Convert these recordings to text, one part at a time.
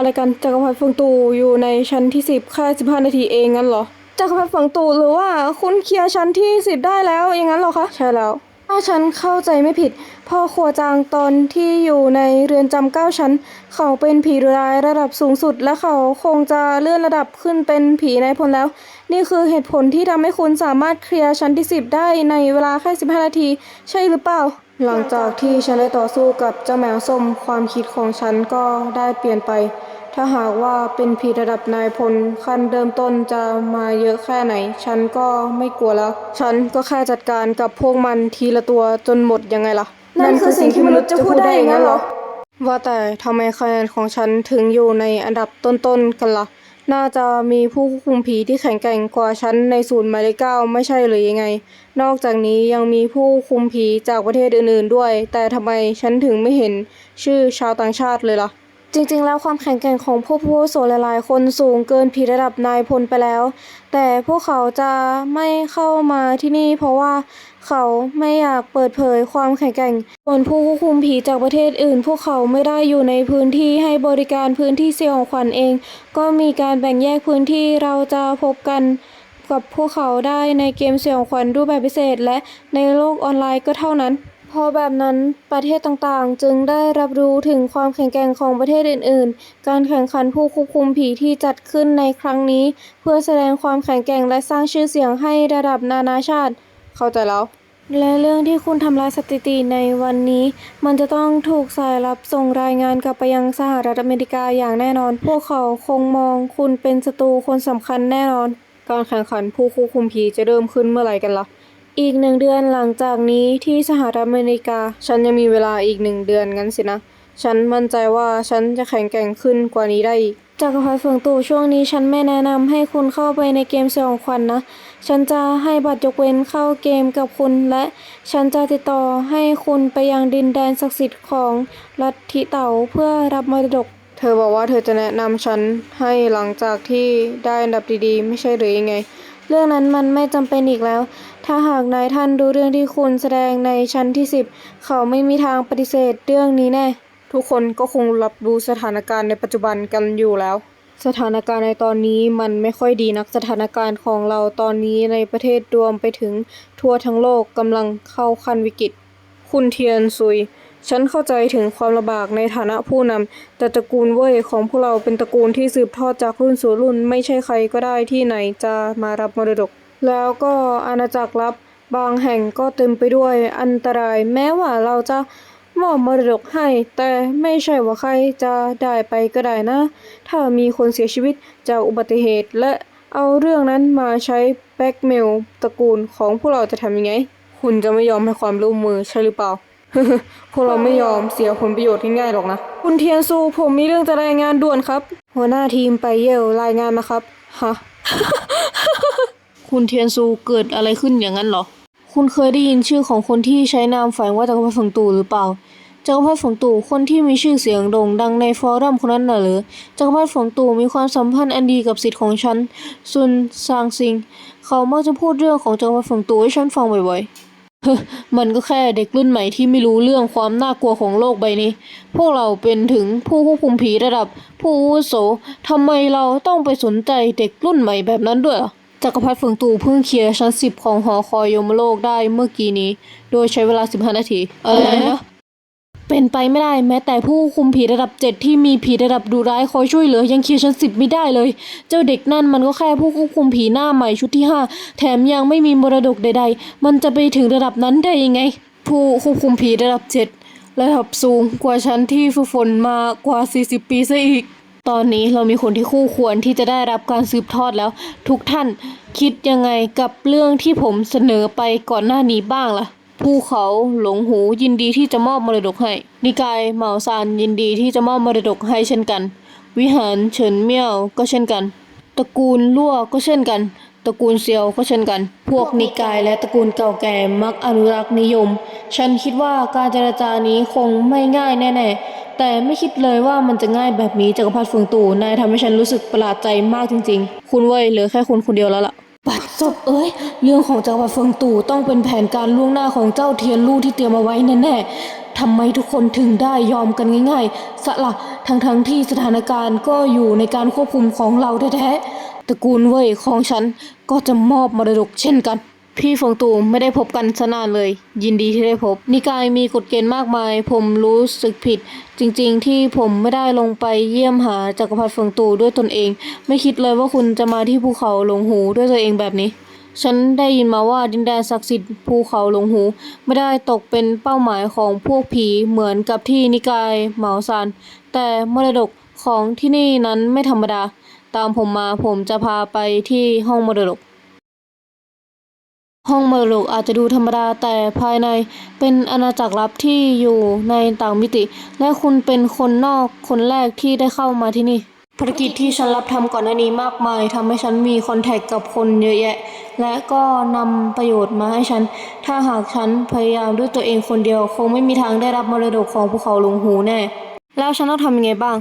อะไรกันจักรพรรดิฟงตูอยู่ในชั้นที่สิบแค่สิบห้านาทีเองงั้นเหรอจักรพรรดิฟงตูหรือว่าคุณเคลียร์ชั้นที่สิบได้แล้วอย่างนั้นเหรอคะใช่แล้ว ถ้าฉันเข้าใจไม่ผิด พ่อครัวจางตอนที่อยู่ในเรือนจำเก้าชั้น เขาเป็นผีร้ายระดับสูงสุด และเขาคงจะเลื่อนระดับขึ้นเป็นผีนายพลแล้ว นี่คือเหตุผลที่ทำให้คุณสามารถเคลียร์ชั้นที่สิบได้ในเวลาแค่สิบห้านาที ใช่หรือเปล่า หลังจากที่ฉันได้ต่อสู้กับเจ้าแมวส้มความคิดของฉันก็ได้เปลี่ยนไป ถ้าหากว่าเป็นผีระดับนายพลขั้นเริ่มต้นจะมาเยอะแค่ไหน ฉันก็ไม่กลัวแล้ว ฉันก็แค่จัดการกับพวกมันทีละตัวจนหมดยังไงล่ะ นั่นคือสิ่งที่มนุษย์จะพูดได้อย่างนั้นเหรอ ว่าแต่ทำไมคะแนนของฉันถึงอยู่ในอันดับต้นๆกันล่ะ น่าจะมีผู้ควบคุมผีที่แข็งแกร่งกว่าฉันในศูนย์หมายเลขเก้าไม่ใช่หรือยังไง นอกจากนี้ยังมีผู้คุมผีจากประเทศอื่นๆด้วย แต่ทำไมฉันถึงไม่เห็นชื่อชาวต่างชาติเลยล่ะจริงๆ แล้วความแข็งแกร่งของพวกผู้โสหลายๆ คนสูงเกินผีระดับนายพลไปแล้ว แต่พวกเขาจะไม่เข้ามาที่นี่เพราะว่า เขาไม่อยากเปิดเผยความแข็งแกร่งส่วนผู้ควบคุมผีจากประเทศอื่น พวกเขาไม่ได้อยู่ในพื้นที่ให้บริการพื้นที่เสี่ยงของขวัญเอง ก็มีการแบ่งแยกพื้นที่เราจะพบกันกับพวกเขาได้ในเกมเสี่ยงขวัญรูปแบบพิเศษ และในโลกออนไลน์ก็เท่านั้นพราะแบบนั้นประเทศต่างๆ จึงได้รับรู้ถึงความแข็งแกร่งของประเทศอื่น ๆ การแข่งขันผู้ควบคุมผีที่จัดขึ้นในครั้งนี้ เพื่อแสดงความแข็งแกร่งและสร้างชื่อเสียงให้ระดับนานาชาติ เข้าใจแล้ว และเรื่องที่คุณทำลายสถิติในวันนี้ มันจะต้องถูกสายลับส่งรายงานกลับไปยังสหรัฐอเมริกาอย่างแน่นอน พวกเขาคงมองคุณเป็นศัตรูคนสำคัญแน่นอน การแข่งขันผู้ควบคุมผีจะเริ่มขึ้นเมื่อไหร่กันล่ะอีกหนึ่งเดือนหลังจากนี้ที่สหรัฐอเมริกา ฉันยังมีเวลาอีกหนึ่งเดือนงั้นสินะ ฉันมั่นใจว่าฉันจะแข็งแกร่งขึ้นกว่านี้ได้อีก จักรพรรดิเฟืองตู่ช่วงนี้ฉันไม่แนะนำให้คุณเข้าไปในเกมสยองขวัญนนะ ฉันจะให้บัตรยกเว้นเข้าเกมกับคุณ และฉันจะติดต่อให้คุณไปยังดินแดนศักดิ์สิทธิ์ของลัทธิเต๋าเพื่อรับมรดก เธอบอกว่าเธอจะแนะนำฉันให้หลังจากที่ได้อันดับดีๆ ไม่ใช่หรือยังไง เรื่องนั้นมันไม่จำเป็นอีกแล้ว ถ้าหากนายท่านดูเรื่องที่คุณแสดงในชั้นที่สิบเขาไม่มีทางปฏิเสธเรื่องนี้แน่ ทุกคนก็คงรับรู้สถานการณ์ในปัจจุบันกันอยู่แล้ว สถานการณ์ในตอนนี้มันไม่ค่อยดีนักสถานการณ์ของเราตอนนี้ในประเทศรวมไปถึงทั่วทั้งโลกกำลังเข้าขั้นวิกฤต คุณเทียนซุย ฉันเข้าใจถึงความลำบากในฐานะผู้นำแต่ตระกูลเว่ยของพวกเราเป็นตระกูลที่สืบทอดจากรุ่นสู่รุ่น ไม่ใช่ใครก็ได้ที่ไหนจะมารับมรดก แล้วก็อาณาจักรลับบางแห่งก็เต็มไปด้วยอันตราย แม้ว่าเราจะ มอบมรดกให้ แต่ไม่ใช่ว่าใครจะได้ไปก็ได้นะ ถ้ามีคนเสียชีวิตจากอุบัติเหตุและเอาเรื่องนั้นมาใช้แบ็กเมลตระกูลของพวกเราจะทำยังไง คุณจะไม่ยอมให้ความร่วมมือใช่หรือเปล่า พวกเราไม่ยอมเสียผลประโยชน์ง่ายๆหรอกนะ คุณเทียนซูผมมีเรื่องจะรายงานด่วนครับ หัวหน้าทีมไปเยลรายงานมาครับ ฮะ คุณเทียนซูเกิดอะไรขึ้นอย่างนั้นหรอ คุณเคยได้ยินชื่อของคนที่ใช้นามแฝงว่าจักรพรรดิฝงตู่หรือเปล่า จักรพรรดิฝงตู่คนที่มีชื่อเสียงโด่งดังในฟอรัมคนนั้นน่ะหรือ จักรพรรดิฝงตู่มีความสัมพันธ์อันดีกับสิทธิ์ของฉันซุนซางซิง เขามักจะพูดเรื่องของจักรพรรดิฝงตู่ให้ฉันฟังบ่อยๆเฮ้มันก็แค่เด็กรุ่นใหม่ที่ไม่รู้เรื่องความน่ากลัวของโลกใบนี้ พวกเราเป็นถึงผู้ควบคุมผีระดับ ผู้อาวุโสทำไมเราต้องไปสนใจเด็กรุ่นใหม่แบบนั้นด้วยล่ะ จักรพรรดิเฟิงตู่เพิ่งเคลียร์ชั้นสิบของหอคอยยมโลกได้เมื่อกี้นี้ โดยใช้เวลา 15 นาที อะไรนะ เป็นไปไม่ได้แม้แต่ผู้คุมผีระดับเจ็ดที่มีผีระดับดุร้ายคอยช่วยเหลือ ยังเคลียร์ชั้นสิบไม่ได้เลย เจ้าเด็กนั่นมันก็แค่ผู้ควบคุมผีหน้าใหม่ชุดที่ห้าแถมยังไม่มีมรดกใด ๆ มันจะไปถึงระดับนั้นได้ยังไง ผู้ควบคุมผีระดับเจ็ดระดับสูงกว่าฉันที่ฝึกฝนมากว่า 40 ปีซะอีก ตอนนี้เรามีคนที่คู่ควรที่จะได้รับการสืบทอดแล้ว ทุกท่านคิดยังไงกับเรื่องที่ผมเสนอไปก่อนหน้านี้บ้างล่ะภูเขาหลงหูยินดีที่จะมอบมรดกให้ นิกายเหมาซานยินดีที่จะมอบมรดกให้เช่นกัน วิหารเฉินเมี่ยวก็เช่นกัน ตระกูลลั่วก็เช่นกัน ตระกูลเซียวก็เช่นกัน พวกนิกายและตระกูลเก่าแก่มักอนุรักษ์นิยม ฉันคิดว่าการเจรจานี้คงไม่ง่ายแน่ ๆ แต่ไม่คิดเลยว่ามันจะง่ายแบบนี้จักรพรรดิเฟืงตู่นายทำให้ฉันรู้สึกประหลาดใจมากจริง ๆ คุณเว้ยเหลือแค่คุณคนเดียวแล้วล่ะปัดจบเอ้ย เรื่องของจักรวรรดิเฟิงตู่ต้องเป็นแผนการล่วงหน้าของเจ้าเทียนลู่ที่เตรียมเอาไว้แน่ๆทำไมทุกคนถึงได้ยอมกันง่ายๆ สละทั้งๆทที่สถานการณ์ก็อยู่ในการควบคุมของเราแท้ๆตระกูลเว่ยของฉันก็จะมอบมรดกเช่นกัน พี่ฟงตูไม่ได้พบกันสนานเลย ยินดีที่ได้พบ นิกายมีกฎเกณฑ์มากมาย ผมรู้สึกผิด จริงๆ ที่ผมไม่ได้ลงไปเยี่ยมหาจักรพรรดิฟงตูด้วยตนเอง ไม่คิดเลยว่าคุณจะมาที่ภูเขาหลงหูด้วยตัวเองแบบนี้ ฉันได้ยินมาว่าดินแดนศักดิ์สิทธิ์ภูเขาหลงหู ไม่ได้ตกเป็นเป้าหมายของพวกผีเหมือนกับที่นิกายเหมาซานแต่มรดกของที่นี่นั้นไม่ธรรมดา ตามผมมาผมจะพาไปที่ห้องมรดก ห้องมรดกอาจจะดูธรรมดาแต่ภายในเป็นอาณาจักรลับที่อยู่ในต่างมิติ และคุณเป็นคนนอกคนแรกที่ได้เข้ามาที่นี่ภารกิจที่ฉันรับทำก่อนหน้านี้มากมายทำให้ฉันมีคอนแทคกับคนเยอะแยะ และก็นำประโยชน์มาให้ฉัน ถ้าหากฉันพยายามด้วยตัวเองคนเดียว คงไม่มีทางได้รับมรดกของภูเขาหลงหูแน่ แล้วฉันต้องทำยังไงบ้าง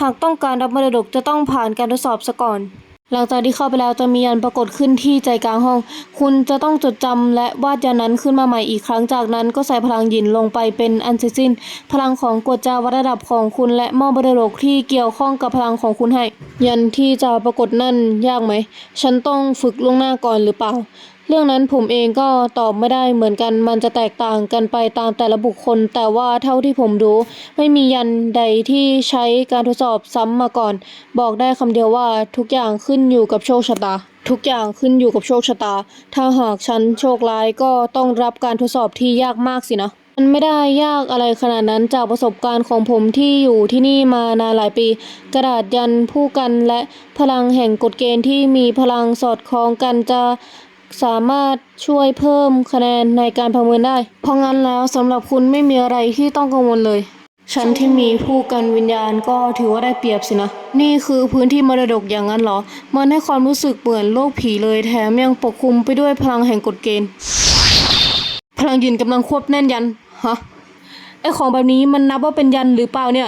หากต้องการรับมรดกจะต้องผ่านการทดสอบซะก่อน หลังจากที่เข้าไปแล้วจะมียันปรากฏขึ้นที่ใจกลางห้อง คุณจะต้องจดจำและวาดยันนั้นขึ้นมาใหม่อีกครั้งจากนั้นก็ใส่พลังหยินลงไปเป็นอันเสร็จสิ้น พลังของกฎจาวัดระดับของคุณและมอบมรดกที่เกี่ยวข้องกับพลังของคุณให้ ยันที่จะปรากฏนั่นยากไหม ฉันต้องฝึกล่วงหน้าก่อนหรือเปล่า เรื่องนั้นผมเองก็ตอบไม่ได้เหมือนกันมันจะแตกต่างกันไปตามแต่ละบุคคล แต่ว่าเท่าที่ผมรู้ไม่มียันใดที่ใช้การทดสอบซ้ำมาก่อน บอกได้คำเดียวว่าทุกอย่างขึ้นอยู่กับโชคชะตา ทุกอย่างขึ้นอยู่กับโชคชะตา ถ้าหากฉันโชคร้ายก็ต้องรับการทดสอบที่ยากมากสินะมันไม่ได้ยากอะไรขนาดนั้นจากประสบการณ์ของผมที่อยู่ที่นี่มานานหลายปี กระดาษยันผู้กันและพลังแห่งกฎเกณฑ์ที่มีพลังสอดคล้องกันจะ สามารถช่วยเพิ่มคะแนนในการประเมินได้ เพราะงั้นแล้วสำหรับคุณไม่มีอะไรที่ต้องกังวลเลย ฉันที่มีผู้กันวิญญาณก็ถือว่าได้เปรียบสินะ นี่คือพื้นที่มรดกอย่างนั้นเหรอ มันให้ความรู้สึกเหมือนโลกผีเลยแถมยังปกคลุมไปด้วยพลังแห่งกฎเกณฑ์ พลังยืนกำลังควบแน่นยัน ฮะ ไอของแบบนี้มันนับว่าเป็นยันหรือเปล่าเนี่ย